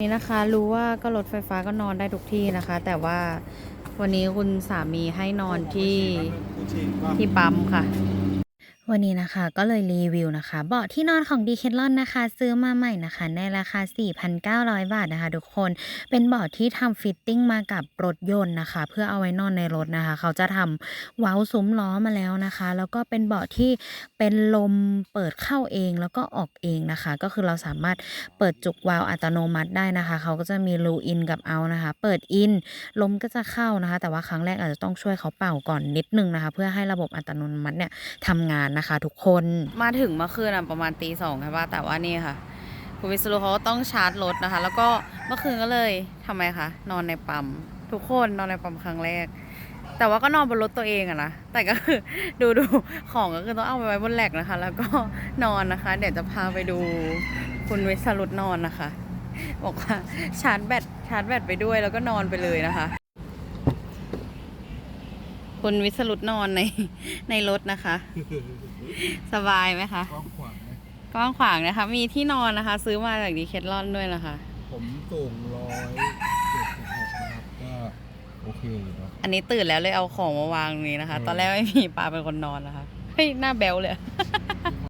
นี่นะคะรู้ว่าก็รถไฟฟ้าก็นอนได้ทุกที่นะคะ แต่ว่าวันนี้คุณสามีให้นอนที่ที่ปั๊มค่ะ วันนี้นะคะก็เลยรีวิวนะคะ เบาะที่นอนของ d ีเคทลอนนะคะ ซื้อมาใหม่นะคะ ในราคา 4,900 บาทนะคะ ทุกคนเป็นเบาะที่ทำฟิตติ้งมากับรถยนต์นะคะ เพื่อเอาไว้นอนในรถนะคะ เขาจะทำเว้าซุ้มล้อมาแล้วนะคะ แล้วก็เป็นเบาะที่เป็นลมเปิดเข้าเองแล้วก็ออกเองนะคะ ก็คือเราสามารถเปิดจุกวาล์วอัตโนมัติได้นะคะ เขาก็จะมีรูอินกับเอานะคะ เปิดอินลมก็จะเข้านะคะ แต่ว่าครั้งแรกอาจจะต้องช่วยเขาเป่าก่อนนิดนึงนะคะ เพื่อให้ระบบอัตโนมัติเนี่ยทำงานนะคะ ทุกคนมาถึงเมื่อคืนอะประมาณตีสองใช่ปะแต่ว่านี่ค่ะคุณวิศรุเขาก็ต้องชาร์จรถนะคะ แล้วก็เมื่อคืนก็เลยทำไมคะนอนในปั๊มทุกคนนอนในปั๊มครั้งแรก แต่ว่าก็นอนบนรถตัวเองอะนะแต่ก็คือดูดูของก็คือต้องเอาไปไว้บนแหลกนะคะ แล้วก็นอนนะคะ เดี๋ยวจะพาไปดูคุณวิศรุนอนนะคะ บอกว่าชาร์จแบตชาร์จแบตไปด้วยแล้วก็นอนไปเลยนะคะ คุณวิสรุตนอนในในรถนะคะ สบายไหมคะกว้างขวางไหมกว้างขวางนะคะ มีที่นอนนะคะ ซื้อมาจากดีเคทลอนด้วยนะคะ ผมสูงร้อยเจ็ดสิบหกนะครับก็โอเคอยู่นะอันนี้ตื่นแล้วเลยเอาของมาวางตรงนี้นะคะ ตอนแรกไม่มีปลาเป็นคนนอนนะคะเฮ้ยหน้าแบลเลยคือ